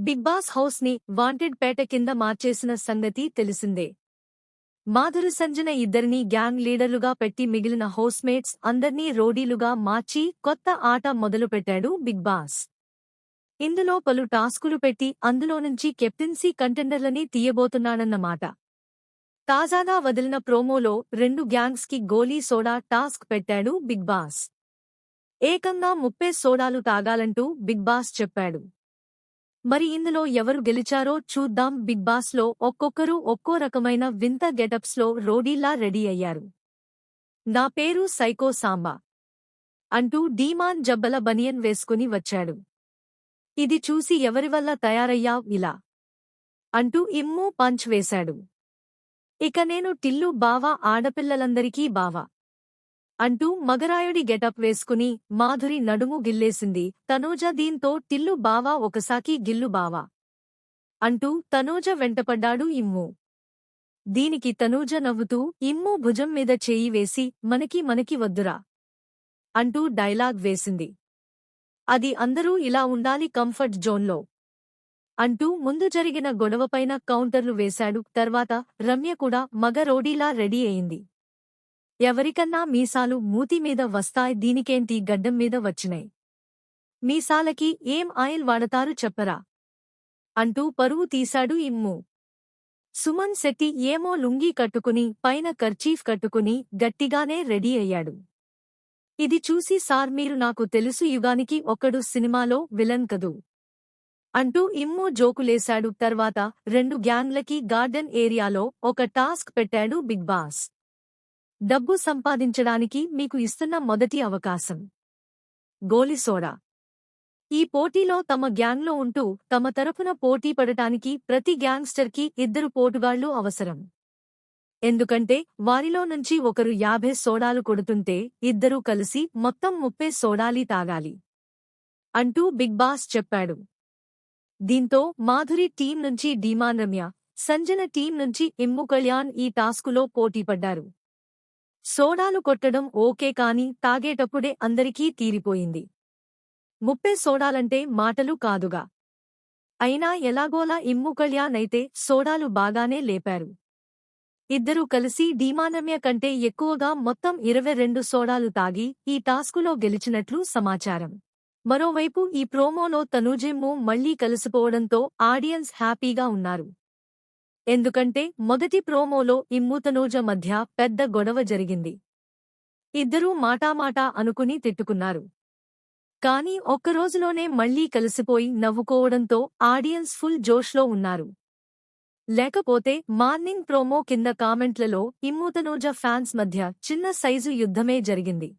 Big Boss హౌస్ని వాంటెడ్ పేట కింద మార్చేసిన సంగతి తెలిసిందే. మాధురి సంజన ఇద్దరినీ గ్యాంగ్ లీడర్లుగా పెట్టి మిగిలిన హౌస్మేట్స్ అందర్నీ రోడీలుగా మార్చి కొత్త ఆట మొదలుపెట్టాడు బిగ్ బాస్. ఇందులో పలు టాస్కులు పెట్టి అందులో నుంచి కెప్టెన్సీ కంటెండర్లని తీయబోతున్నాడన్నమాట. తాజాగా వదిలిన ప్రోమోలో రెండు గ్యాంగ్స్కి గోలీ సోడా టాస్క్ పెట్టాడు బిగ్ బాస్. ఏకంగా ముప్పై సోడాలు తాగాలంటూ బిగ్ బాస్ చెప్పాడు. మరి ఇందులో ఎవరు గెలిచారో చూద్దాం. బిగ్ బాస్లో ఒక్కొక్కరు ఒక్కో రకమైన వింత గెటప్స్లో రోడీలా రెడీ అయ్యారు. నా పేరు సైకో సాంబా అంటూ డీమాన్ జబ్బల బనియన్ వేసుకుని వచ్చాడు. ఇది చూసి ఎవరివల్ల తయారయ్యావ్ ఇలా అంటూ ఇమ్ము పంచ్ వేశాడు. ఇక నేను టిల్లు బావా ఆడపిల్లలందరికీ బావా అంటూ మగరాయుడి గెటప్ వేసుకుని మాధురి నడుము గిల్లేసింది. తనూజ దీంతో టిల్లు బావా ఒకసాకి గిల్లు బావా అంటూ తనూజ వెంటపడ్డాడు ఇమ్ము. దీనికి తనూజ నవ్వుతూ ఇమ్ము భుజం మీద చేయి వేసి మనకి మనకి వద్దురా అంటూ డైలాగ్ వేసింది. అది అందరూ ఇలా ఉండాలి కంఫర్ట్ జోన్లో అంటూ ముందు జరిగిన గొడవపైన కౌంటర్లు వేశాడు. తర్వాత రమ్య కూడా మగ రోడీలా రెడీ అయింది. ఎవరికన్నా మీసాలు మూతి మీద వస్తాయ్ దీనికేంటి గడ్డం మీద వచ్చినై మీసాలకి ఏం ఆయిల్ వాడతారు చెప్పరా? అంటూ పరువు తీశాడు ఇమ్ము. సుమన్ శెట్టి ఏమో లుంగీ కట్టుకుని పైన కర్చీఫ్ కట్టుకుని గట్టిగానే రెడీ అయ్యాడు. ఇది చూసి సార్ మీరు నాకు తెలుసు యుగానికి ఒక్కడు సినిమాలో విలన్ కదూ? అంటూ ఇమ్ము జోకులేశాడు. తర్వాత రెండు గ్యాంగ్లకి గార్డెన్ ఏరియాలో ఒక టాస్క్ పెట్టాడు బిగ్ బాస్. డబ్బు సంపాదించడానికి మీకు ఇస్తున్న మొదటి అవకాశం. గోలి సోడా. ఈ పోటీలో తమ గ్యాంగ్లో ఉంటూ తమ తరపున పోటీ పడటానికి ప్రతి గ్యాంగ్స్టర్కి ఇద్దరు పోటుగాళ్ళు అవసరం. ఎందుకంటే వారిలో నుంచి ఒకరు యాభై సోడాలు కొడుతుంటే ఇద్దరూ కలిసి మొత్తం ముప్పై సోడాలి తాగాలి. అంటూ బిగ్ బాస్ చెప్పాడు. దీంతో మాధురి టీం నుంచి డీమాన్ రమ్య సంజన టీం నుంచి ఇమ్ము కళ్యాణ్ ఈ టాస్కులో పోటీపడ్డారు సోడాలు కొట్టడం ఓకే కాని తాగేటప్పుడే అందరికీ తీరిపోయింది. ముప్పే సోడాలంటే మాటలు కాదుగా. అయినా ఎలాగోలా ఇమ్ము కళ్యాణ్ సోడాలు బాగానే లేపారు. ఇద్దరూ కలిసి డీమానమ్య కంటే ఎక్కువగా మొత్తం ఇరవై రెండు సోడాలు తాగి ఈ టాస్కులో గెలిచినట్లు సమాచారం. మరోవైపు ఈ ప్రోమోలో తనూజెమ్ము మళ్ళీ కలిసిపోవడంతో ఆడియన్స్ హ్యాపీగా ఉన్నారు. ఎందుకంటే మొదటి ప్రోమోలో ఇమ్ముతనూజ మధ్య పెద్ద గొడవ జరిగింది. ఇద్దరూ మాటామాటా అనుకుని తిట్టుకున్నారు. కాని ఒక్కరోజులోనే మళ్ళీ కలిసిపోయి నవ్వుకోవడంతో ఆడియన్స్ ఫుల్ జోష్లో ఉన్నారు. లేకపోతే మార్నింగ్ ప్రోమో కింద కామెంట్లలో ఇమ్ముతనూజ ఫ్యాన్స్ మధ్య చిన్న సైజు యుద్ధమే జరిగింది.